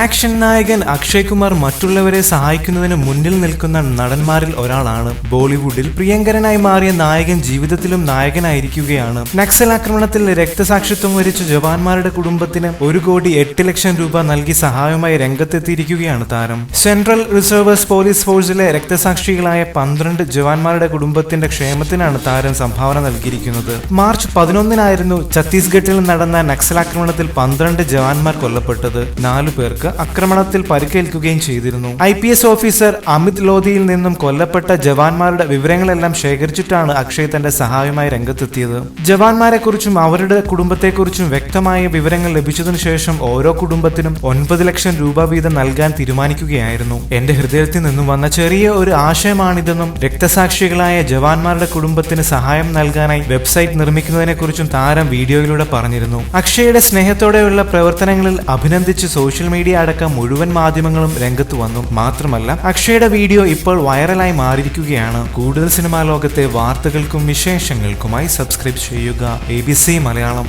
Action നായകൻ അക്ഷയ് കുമാർ മറ്റുള്ളവരെ സഹായിക്കുന്നതിന് മുന്നിൽ നിൽക്കുന്ന നടന്മാരിൽ ഒരാളാണ് ബോളിവുഡിൽ പ്രിയങ്കരനായി മാറിയ നായകൻ ജീവിതത്തിലും നായകനായിരിക്കുകയാണ്. നക്സൽ ആക്രമണത്തിൽ രക്തസാക്ഷിത്വം വരിച്ച ജവാന്മാരുടെ കുടുംബത്തിന് ഒരു കോടി എട്ട് ലക്ഷം രൂപ നൽകി സഹായമായി രംഗത്തെത്തിയിരിക്കുകയാണ് താരം. സെൻട്രൽ റിസർവേഴ്സ് പോലീസ് ഫോഴ്സിലെ രക്തസാക്ഷികളായ പന്ത്രണ്ട് ജവാന്മാരുടെ കുടുംബത്തിന്റെ ക്ഷേമത്തിനാണ് താരം സംഭാവന നൽകിയിരിക്കുന്നത്. മാർച്ച് പതിനൊന്നിനായിരുന്നു ഛത്തീസ്ഗഡിൽ നടന്ന നക്സൽ ആക്രമണത്തിൽ പന്ത്രണ്ട് ജവാന്മാർ കൊല്ലപ്പെട്ടത്. നാലു പേർക്ക് ആക്രമണത്തിൽ പരിക്കേൽക്കുകയും ചെയ്തിരുന്നു. I P S officer Amit ലോധിയിൽ നിന്നും കൊല്ലപ്പെട്ട ജവാന്മാരുടെ വിവരങ്ങളെല്ലാം ശേഖരിച്ചിട്ടാണ് അക്ഷയ് തന്റെ സഹായമായി രംഗത്തെത്തിയത്. ജവാന്മാരെ കുറിച്ചും അവരുടെ കുടുംബത്തെക്കുറിച്ചും വ്യക്തമായ വിവരങ്ങൾ ലഭിച്ചതിനു ശേഷം ഓരോ കുടുംബത്തിനും ഒൻപത് ലക്ഷം രൂപ വീതം നൽകാൻ തീരുമാനിക്കുകയായിരുന്നു. എന്റെ ഹൃദയത്തിൽ നിന്നും വന്ന ചെറിയ ഒരു ആശയമാണിതെന്നും രക്തസാക്ഷികളായ ജവാന്മാരുടെ കുടുംബത്തിന് സഹായം നൽകാനായി വെബ്സൈറ്റ് നിർമ്മിക്കുന്നതിനെ കുറിച്ചും താരം വീഡിയോയിലൂടെ പറഞ്ഞിരുന്നു. അക്ഷയുടെ സ്നേഹത്തോടെയുള്ള പ്രവർത്തനങ്ങളിൽ അഭിനന്ദിച്ച് സോഷ്യൽ മീഡിയ അടക്കം മുഴുവൻ മാധ്യമങ്ങളും രംഗത്ത് വന്നു. മാത്രമല്ല അക്ഷയുടെ വീഡിയോ ഇപ്പോൾ വൈറലായി മാറിയിരിക്കുകയാണ്. കൂടുതൽ സിനിമാ ലോകത്തെ വാർത്തകൾക്കും വിശേഷങ്ങൾക്കുമായി സബ്സ്ക്രൈബ് ചെയ്യുക. എ മലയാളം.